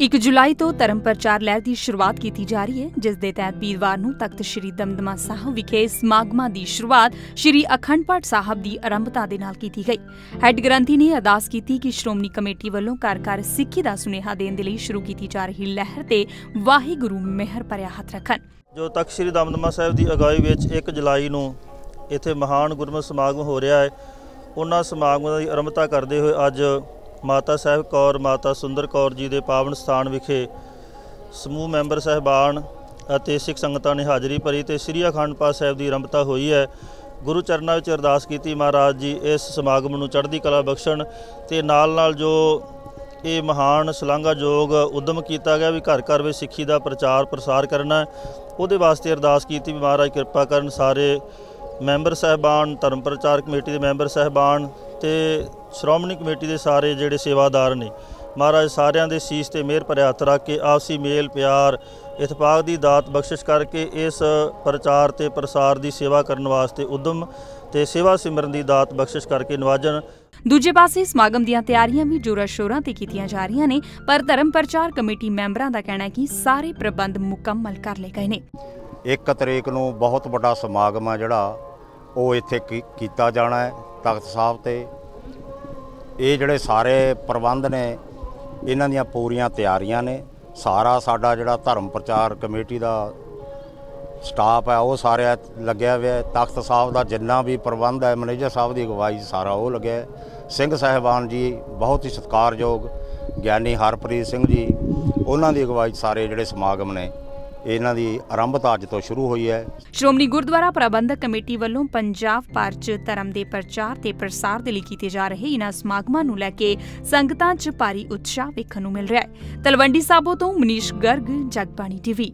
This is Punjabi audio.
1 ਜੁਲਾਈ ਤੋਂ ਧਰਮ ਪ੍ਰਚਾਰ ਲਹਿਰ ਦੀ ਸ਼ੁਰੂਆਤ ਕੀਤੀ ਜਾ ਰਹੀ ਹੈ, ਜਿਸ ਦੇ ਤਹਿਤ ਵੀਰਵਾਰ ਨੂੰ ਤਖਤ ਸ੍ਰੀ ਦਮਦਮਾ ਸਾਹਿਬ ਵਿਖੇ ਸਮਾਗਮਾਂ ਦੀ ਸ਼ੁਰੂਆਤ ਸ੍ਰੀ ਅਖੰਡ ਪਾਠ ਸਾਹਿਬ ਦੀ ਆਰੰਭਤਾ ਦੇ ਨਾਲ ਕੀਤੀ ਗਈ। ਹੈੱਡ ਗ੍ਰੰਥੀ ਨੇ ਅਰਦਾਸ ਕੀਤੀ ਕਿ ਸ਼੍ਰੋਮਣੀ ਕਮੇਟੀ ਵੱਲੋਂ ਘਰ ਘਰ ਸਿੱਖੀ ਦਾ ਸੁਨੇਹਾ ਦੇਣ ਦੇ ਲਈ ਸ਼ੁਰੂ ਕੀਤੀ ਜਾ ਰਹੀ ਲਹਿਰ ਤੇ ਵਾਹਿਗੁਰੂ ਮਿਹਰ ਭਰਿਆ ਹੱਥ ਰੱਖਣ। ਜੋ ਤਖਤ ਸ੍ਰੀ ਦਮਦਮਾ ਸਾਹਿਬ ਦੀ ਅਗਵਾਈ ਵਿੱਚ 1 ਜੁਲਾਈ ਨੂੰ ਇੱਥੇ ਮਹਾਨ ਗੁਰਮਤਿ ਸਮਾਗਮ ਹੋ ਰਿਹਾ ਹੈ, ਉਹਨਾਂ ਸਮਾਗਮਾਂ ਦੀ ਆਰੰਭਤਾ ਕਰਦੇ ਹੋਏ ਅੱਜ ਮਾਤਾ ਸਾਹਿਬ ਕੌਰ, ਮਾਤਾ ਸੁੰਦਰ ਕੌਰ ਜੀ ਦੇ ਪਾਵਨ ਸਥਾਨ ਵਿਖੇ ਸਮੂਹ ਮੈਂਬਰ ਸਹਿਬਾਨ ਅਤੇ ਸਿੱਖ ਸੰਗਤਾਂ ਨੇ ਹਾਜ਼ਰੀ ਭਰੀ ਤੇ ਸ੍ਰੀ ਅਖੰਡ ਪਾਠ ਸਾਹਿਬ ਦੀ ਆਰੰਭਤਾ ਹੋਈ ਹੈ। ਗੁਰੂ ਚਰਨਾਂ ਵਿੱਚ ਅਰਦਾਸ ਕੀਤੀ, ਮਹਾਰਾਜ ਜੀ, ਇਸ ਸਮਾਗਮ ਨੂੰ ਚੜ੍ਹਦੀ ਕਲਾ ਬਖਸ਼ਣ ਤੇ ਨਾਲ ਨਾਲ ਜੋ ਇਹ ਮਹਾਨ ਸ਼ਲਾਘਾਯੋਗ ਉਦਮ ਕੀਤਾ ਗਿਆ ਵੀ ਘਰ ਘਰ ਵਿੱਚ ਸਿੱਖੀ ਦਾ ਪ੍ਰਚਾਰ ਪ੍ਰਸਾਰ ਕਰਨਾ ਉਹਦੇ ਵਾਸਤੇ ਅਰਦਾਸ ਕੀਤੀ ਵੀ ਮਹਾਰਾਜ ਕਿਰਪਾ ਕਰਨ ਸਾਰੇ ਮੈਂਬਰ ਸਹਿਬਾਨ, ਧਰਮ ਪ੍ਰਚਾਰ ਕਮੇਟੀ ਦੇ ਮੈਂਬਰ ਸਹਿਬਾਨ ਤੇ ਸ਼੍ਰੋਮਣੀ ਕਮੇਟੀ ਦੇ ਸਾਰੇ ਜਿਹੜੇ ਸੇਵਾਦਾਰ ਨੇ ਮਹਾਰਾਜ ਸਾਰਿਆਂ ਦੇ ਸੀਸ ਤੇ ਮਿਹਰ ਭਰਿਆ ਹੱਥ ਰੱਖ ਕੇ ਆਪਸੀ ਮੇਲ ਪਿਆਰ ਇਤਫਾਕ ਦੀ ਦਾਤ ਬਖਸ਼ਿਸ਼ ਕਰਕੇ ਇਸ ਪ੍ਰਚਾਰ ਤੇ ਪ੍ਰਸਾਰ ਦੀ ਸੇਵਾ ਕਰਨ ਵਾਸਤੇ ਉਦਮ ਤੇ ਸੇਵਾ ਸਿਮਰਨ ਦੀ ਦਾਤ ਬਖਸ਼ਿਸ਼ ਕਰਕੇ ਨਵਾਜਣ। ਦੂਜੇ ਪਾਸੇ ਸਮਾਗਮ ਦੀਆਂ ਤਿਆਰੀਆਂ ਵੀ ਜੋਰਾਂ ਸ਼ੋਰਾਂ ਤੇ ਕੀਤੀਆਂ ਜਾ ਰਹੀਆਂ ਨੇ ਪਰ ਧਰਮ ਪ੍ਰਚਾਰ ਕਮੇਟੀ ਮੈਂਬਰਾਂ ਦਾ ਕਹਿਣਾ ਹੈ ਕਿ ਸਾਰੇ ਪ੍ਰਬੰਧ ਮੁਕੰਮਲ ਕਰ ਲਏ ਗਏ ਨੇ। ਇੱਕ ਤਰੀਕ ਨੂੰ ਬਹੁਤ ਵੱਡਾ ਸਮਾਗਮ ਆ ਜਿਹੜਾ ਉਹ ਇੱਥੇ ਕੀਤਾ ਜਾਣਾ ਹੈ ਤਖਤ ਸਾਹਿਬ ਤੇ ਇਹ ਜਿਹੜੇ ਸਾਰੇ ਪ੍ਰਬੰਧ ਨੇ, ਇਹਨਾਂ ਦੀਆਂ ਪੂਰੀਆਂ ਤਿਆਰੀਆਂ ਨੇ। ਸਾਰਾ ਸਾਡਾ ਜਿਹੜਾ ਧਰਮ ਪ੍ਰਚਾਰ ਕਮੇਟੀ ਦਾ ਸਟਾਫ ਹੈ, ਉਹ ਸਾਰਿਆ ਲੱਗਿਆ ਹੋਇਆ ਹੈ। ਤਖਤ ਸਾਹਿਬ ਦਾ ਜਿੰਨਾ ਵੀ ਪ੍ਰਬੰਧ ਹੈ, ਮੈਨੇਜਰ ਸਾਹਿਬ ਦੀ ਅਗਵਾਈ ਸਾਰਾ ਉਹ ਲੱਗਿਆ ਸਿੰਘ ਸਾਹਿਬਾਨ ਜੀ ਬਹੁਤ ਹੀ ਸਤਿਕਾਰਯੋਗ, ਗਿਆਨੀ ਹਰਪ੍ਰੀਤ ਸਿੰਘ ਜੀ, ਉਹਨਾਂ ਦੀ ਅਗਵਾਈ ਸਾਰੇ ਜਿਹੜੇ ਸਮਾਗਮ ਨੇ। ਇਹਨਾਂ ਦੀ ਆਰੰਭਤਾ ਅੱਜ ਤੋਂ ਸ਼ੁਰੂ ਹੋਈ ਹੈ। ਸ਼੍ਰੋਮਣੀ ਗੁਰਦੁਆਰਾ ਪ੍ਰਬੰਧਕ ਕਮੇਟੀ ਵੱਲੋਂ ਪੰਜਾਬ ਭਰ 'ਚ ਧਰਮ ਦੇ ਪ੍ਰਚਾਰ ਤੇ ਪ੍ਰਸਾਰ ਦੇ ਲਈ ਕੀਤੇ ਜਾ ਰਹੇ ਇਨ੍ਹਾਂ ਸਮਾਗਮਾਂ ਨੂੰ ਲੈ ਕੇ ਸੰਗਤਾਂ 'ਚ ਭਾਰੀ ਉਤਸ਼ਾਹ ਵੇਖਣ ਨੂੰ ਮਿਲ ਰਿਹਾ ਹੈ। ਤਲਵੰਡੀ ਸਾਬੋ ਤੋਂ ਮਨੀਸ਼ ਗਰਗ, ਜਗਬਾਣੀ ਟੀਵੀ।